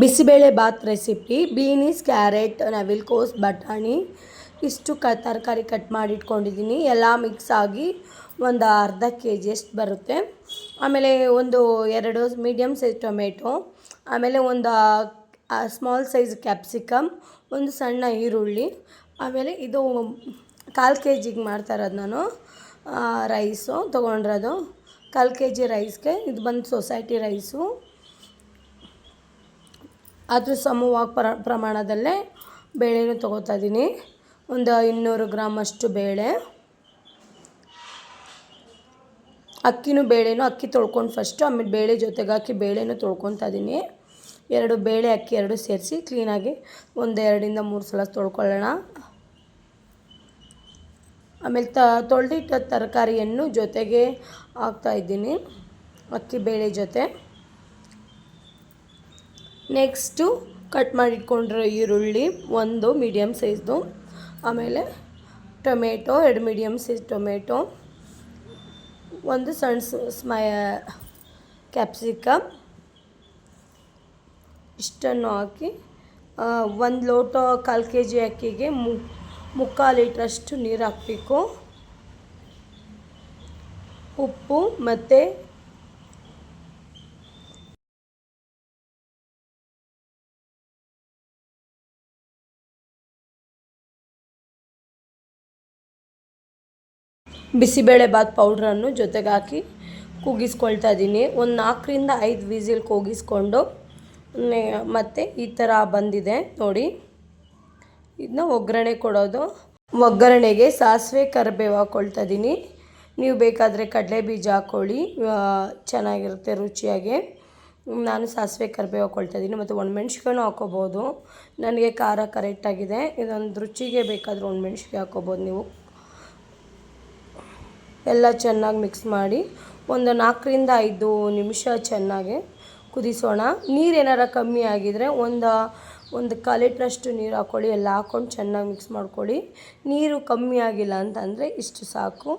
Bisibele bath recipe, beans, carrot, ನವಿಲ್ಕೋಸ್, ಬಟಾಣಿ. ಇಷ್ಟು ಕ ತರಕಾರಿ ಕಟ್ ಮಾಡಿ ಇಟ್ಕೊಂಡಿದ್ದೀನಿ ಎಲ್ಲ ಮಿಕ್ಸ್ ಆಗಿ ಒಂದು ಅರ್ಧ ಕೆ ಜಿಯಷ್ಟು ಬರುತ್ತೆ. ಆಮೇಲೆ ಒಂದು ಎರಡು ಮೀಡಿಯಮ್ ಸೈಜ್ ಟೊಮೆಟೊ, ಆಮೇಲೆ ಒಂದು ಸ್ಮಾಲ್ ಸೈಜ್ ಕ್ಯಾಪ್ಸಿಕಮ್, ಒಂದು ಸಣ್ಣ ಈರುಳ್ಳಿ, ಆಮೇಲೆ ಇದು ಕಾಲು ಕೆ ಜಿಗೆ ಮಾಡ್ತಾ ಇರೋದು ನಾನು. ರೈಸು ತೊಗೊಂಡಿರೋದು. ಕಾಲು ಕೆ ಜಿ ರೈಸ್ಗೆ ಇದು ಬಂದು ಸೊಸೈಟಿ ರೈಸು. ಅದ್ರ ಸಮವಾಗಿ ಪ್ರ, ಪ್ರಮಾಣದಲ್ಲೇ ಬೇಳೆನೂ ತೊಗೋತಾ ಇದ್ದೀನಿ ಒಂದು ಇನ್ನೂರು ಗ್ರಾಮಷ್ಟು ಬೇಳೆ. ಅಕ್ಕಿನೂ ಬೇಳೆನೂ ಅಕ್ಕಿ ತೊಳ್ಕೊಂಡು ಫಸ್ಟು ಆಮೇಲೆ ಬೇಳೆ ಜೊತೆಗೆ ಹಾಕಿ ಬೇಳೆನೂ ತೊಳ್ಕೊತಾ ಇದ್ದೀನಿ ಎರಡು ಬೇಳೆ, ಅಕ್ಕಿ ಎರಡು ಸೇರಿಸಿ ಕ್ಲೀನಾಗಿ ಒಂದು ಎರಡರಿಂದ ಮೂರು ಸಲ ತೊಳ್ಕೊಳ್ಳೋಣ. ಆಮೇಲೆ ತ, ತೊಳೆದಿಟ್ಟ ತರಕಾರಿಯನ್ನು ಜೊತೆಗೆ ಹಾಕ್ತಾಯಿದ್ದೀನಿ ಅಕ್ಕಿ, ಬೇಳೆ ಜೊತೆ. ನೆಕ್ಸ್ಟು ಕಟ್ ಮಾಡಿಟ್ಕೊಂಡಿರೋ ಈರುಳ್ಳಿ ಒಂದು ಮೀಡಿಯಮ್ ಸೈಜ್ದು, ಆಮೇಲೆ ಟೊಮೆಟೊ, ಎರಡು ಮೀಡಿಯಮ್ ಸೈಜ್ ಟೊಮೆಟೊ, ಒಂದು ಸಣ್ಣ ಸ್ಮಯ ಕ್ಯಾಪ್ಸಿಕಮ್, ಇಷ್ಟನ್ನು ಹಾಕಿ ಒಂದು ಲೋಟ ಕಾಲು ಕೆ ಜಿ ಅಕ್ಕಿಗೆ ಮು, ಮುಕ್ಕಾಲು ಲೀಟ್ರಷ್ಟು ನೀರು ಹಾಕಬೇಕು. ಉಪ್ಪು ಮತ್ತು ಬಿಸಿಬೇಳೆಬಾತ್ ಪೌಡ್ರನ್ನು ಜೊತೆಗೆ ಹಾಕಿ ಕೂಗಿಸ್ಕೊಳ್ತಾ ಇದ್ದೀನಿ. ಒಂದು ನಾಲ್ಕರಿಂದ ಐದು ವಿಸಿಲ್ ಕೂಗಿಸ್ಕೊಂಡು ಮತ್ತು ಈ ಥರ ಬಂದಿದೆ ನೋಡಿ. ಇದನ್ನ ಒಗ್ಗರಣೆ ಕೊಡೋದು. ಒಗ್ಗರಣೆಗೆ ಸಾಸಿವೆ ಕರಿಬೇವು ಹಾಕ್ಕೊಳ್ತಾ ಇದ್ದೀನಿ. ನೀವು ಬೇಕಾದರೆ ಕಡಲೆ ಬೀಜ ಹಾಕ್ಕೊಳ್ಳಿ ಚೆನ್ನಾಗಿರುತ್ತೆ ರುಚಿಯಾಗಿ. ನಾನು ಸಾಸಿವೆ ಕರಿಬೇವು ಹಾಕ್ಕೊಳ್ತಾ ಇದ್ದೀನಿ. ಮತ್ತು ಒಣಮೆಣ್ಸಿಕಾಯನ್ನು ಹಾಕ್ಕೋಬೋದು ನನಗೆ ಖಾರ ಕರೆಕ್ಟಾಗಿದೆ ಇದೊಂದು ರುಚಿಗೆ ಬೇಕಾದರೆ ಒಣಮೆಣ್ಸಿಕಾಯಿ ಹಾಕ್ಕೋಬೋದು ನೀವು. ಎಲ್ಲ ಚೆನ್ನಾಗಿ ಮಿಕ್ಸ್ ಮಾಡಿ ಒಂದು ನಾಲ್ಕರಿಂದ ಐದು ನಿಮಿಷ ಚೆನ್ನಾಗಿ ಕುದಿಸೋಣ. ನೀರು ಏನಾರ ಕಮ್ಮಿ ಆಗಿದರೆ ಒಂದು ಒಂದು ಕಾಲು ಲೀಟ್ರಷ್ಟು ನೀರು ಹಾಕ್ಕೊಳ್ಳಿ ಎಲ್ಲ ಹಾಕ್ಕೊಂಡು ಚೆನ್ನಾಗಿ ಮಿಕ್ಸ್ ಮಾಡ್ಕೊಳ್ಳಿ. ನೀರು ಕಮ್ಮಿ ಆಗಿಲ್ಲ ಅಂತಂದರೆ ಇಷ್ಟು ಸಾಕು.